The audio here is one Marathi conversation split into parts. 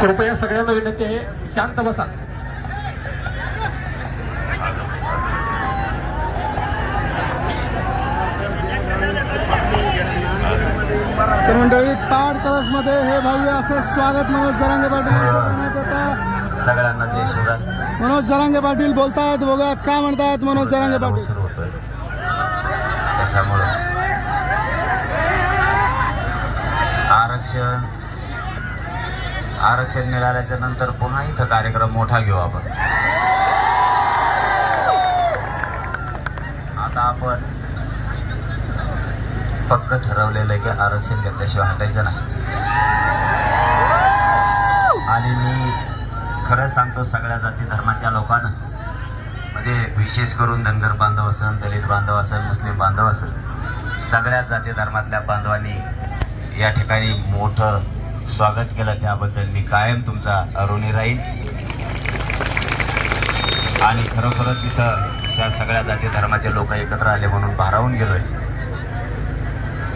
कृपया सगळ्यांना विनंती आहे शांत बसा. तर मंडळी ताड कलशमध्ये हे भव्य असं स्वागत मनोज जरांगे पाटील यांचं करण्यात येतं. सगळ्यांना जय शिवराय मनोज जरांगे पाटील बोलतायत बघूयात काय म्हणतायत मनोज जरांगे पाटील? त्याच्यामुळं. आरक्षण आरक्षण मिळाल्याच्या नंतर पुन्हा इथं कार्यक्रम मोठा घेऊ आपण. आता आपण पक्क ठरवलेलं आहे की आरक्षण घेतल्याशिवाय हटायचं नाही. आणि मी खरं सांगतो सगळ्या जाती धर्माच्या लोकांना म्हणजे विशेष करून धनगर बांधव असेल दलित बांधव असेल मुस्लिम बांधव असेल सगळ्या जाती धर्मातल्या बांधवांनी या ठिकाणी मोठं स्वागत केलं त्याबद्दल. मी कायम तुमचा अरुणी राहील. आणि खरोखरच तिथं त्या सगळ्या जाती धर्माचे लोक एकत्र आले म्हणून भारावून गेलोय.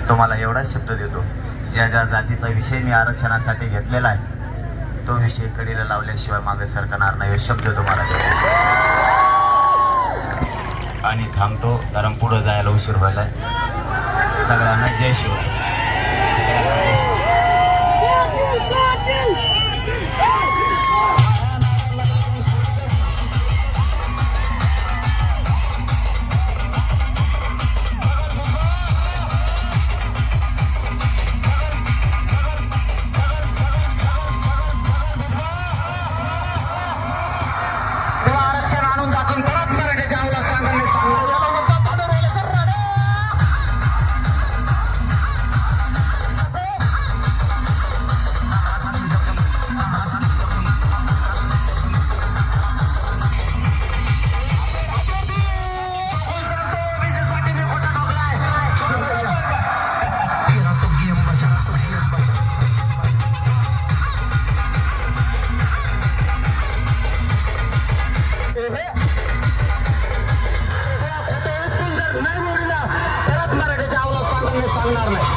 तुम्हाला एवढाच शब्द देतो. ज्या ज्या जातीचा विषय मी आरक्षणासाठी घेतलेला आहे तो विषय कडीला लावल्याशिवाय मागे सरकणार नाही हे शब्द तुम्हाला देतो. आणि थांबतो कारण पुढं जायला उशीर व्हायला सगळ्यांना जय शिवाय. காரணம்